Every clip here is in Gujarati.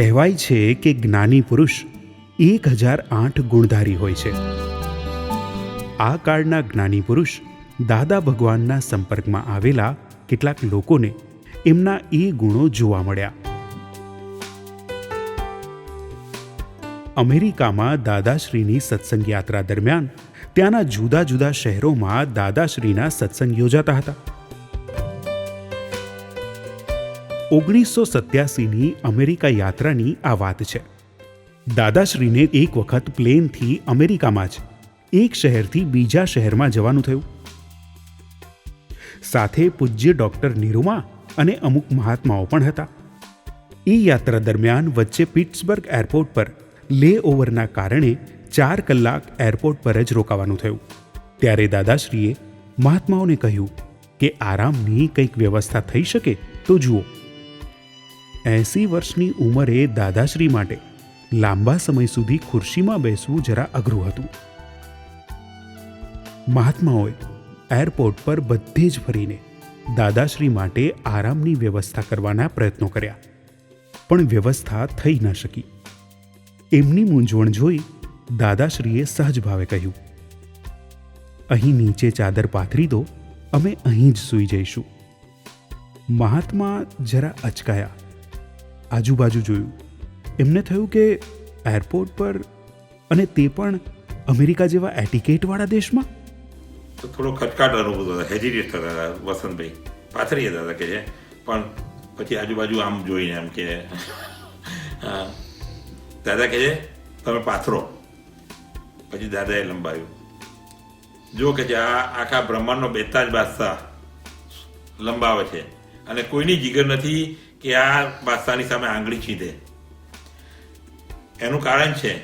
કહેવાય છે કે જ્ઞાની પુરુષ એક હજાર આઠ ગુણધારી હોય છે. આ કાળના જ્ઞાની પુરુષ દાદા ભગવાનના સંપર્કમાં આવેલા કેટલાક લોકોને એમના એ ગુણો જોવા મળ્યા. અમેરિકામાં દાદાશ્રીની સત્સંગ યાત્રા દરમિયાન ત્યાંના જુદા જુદા શહેરોમાં દાદાશ્રીના સત્સંગ યોજાતા હતા. ઓગણીસો સત્યાસીની અમેરિકા યાત્રાની આ વાત છે. દાદાશ્રીને એક વખત પ્લેનથી અમેરિકામાં જ, એક શહેરથી બીજા શહેરમાં જવાનું થયું. સાથે પૂજ્ય ડોક્ટર નિરુમા અને અમુક મહાત્માઓ પણ હતા. એ યાત્રા દરમિયાન વચ્ચે પિટ્સબર્ગ એરપોર્ટ પર લે ઓવરના કારણે ચાર કલાક એરપોર્ટ પર જ રોકાવાનું થયું. ત્યારે દાદાશ્રીએ મહાત્માઓને કહ્યું કે આરામની કંઈક વ્યવસ્થા થઈ શકે તો જુઓ. એંસી વર્ષની ઉંમરે દાદાશ્રી માટે લાંબા સમય સુધી ખુરશીમાં બેસવું જરા અઘરું હતું. મહાત્માઓએ એરપોર્ટ પર બધે જ ફરીને દાદાશ્રી માટે આરામની વ્યવસ્થા કરવાના પ્રયત્નો કર્યા, પણ વ્યવસ્થા થઈ ન શકી. એમની મૂંઝવણ જોઈ દાદાશ્રીએ સહજ ભાવે કહ્યું, અહીં નીચે ચાદર પાથરી દો, અમે અહીં જ સૂઈ જઈશું. મહાત્મા જરા અચકાયા આજુબાજુ જોયું. એમને થયું કે એરપોર્ટ પર અને તે પણ અમેરિકા જેવા એટિકેટવાળા દેશમાં? તો થોડો ખટકાટ અનુભવતો હતો હેઝિટેટ થતા હતા, વસંતભાઈ. પાથરી જતા હતા કે છે. પણ પછી આજુબાજુ આમ જોઈને એમ કે દાદા કહે છે, તમે પાથરો. પછી દાદાએ લંબાવ્યું. જો કે છે, આ આખા બ્રહ્માંડનો બેતાજ બાદશાહ લંબાવે છે. અને કોઈની જીગર નથી કે આ બાદશાહની સામે આંગળી ચીંધે એનું કારણ છે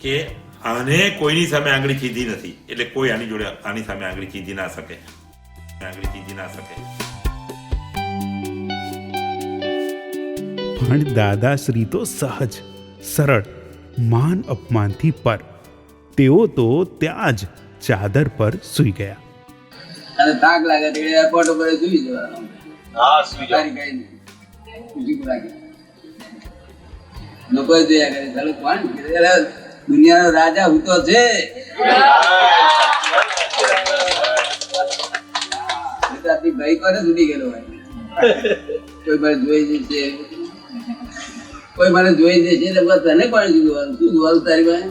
કે આને કોઈની સામે આંગળી ચીંધી નથી. એટલે કોઈ આની જોડે આની સામે આંગળી ચીંધી ના શકે. આંગળી ચીંધી ના શકે. પણ દાદાશ્રી તો સહજ સરળ માન અપમાનથી પર. તેઓ તો ત્યાં જ ચાદર પર સૂઈ ગયા. અને તાક લાગે એરપોર્ટ ઉપર સુઈ જવાનું. હા સુઈ જાઓ લોકો જોયા દુનિયાનો રાજા હું તો છે. કોઈ મને જોઈ જશે કોઈ મને જોઈ જશે એટલે તને કોણ જોવાનું. શું જોવાનું તારી પાસે?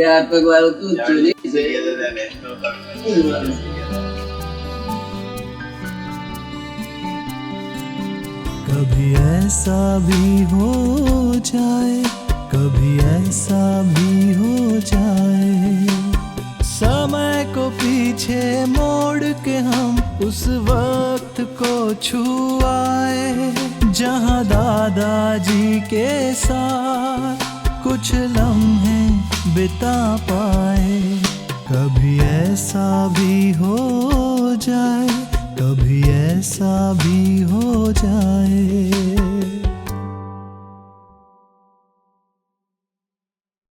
યાર પગ વાળું તું જ છું. कभी ऐसा भी हो जाए, कभी ऐसा भी हो जाए। समय को पीछे मोड़ के हम उस वक्त को छुआए जहाँ दादाजी के साथ कुछ लम्हे बिता पाए। कभी ऐसा भी हो जाए, कभी ऐसा भी हो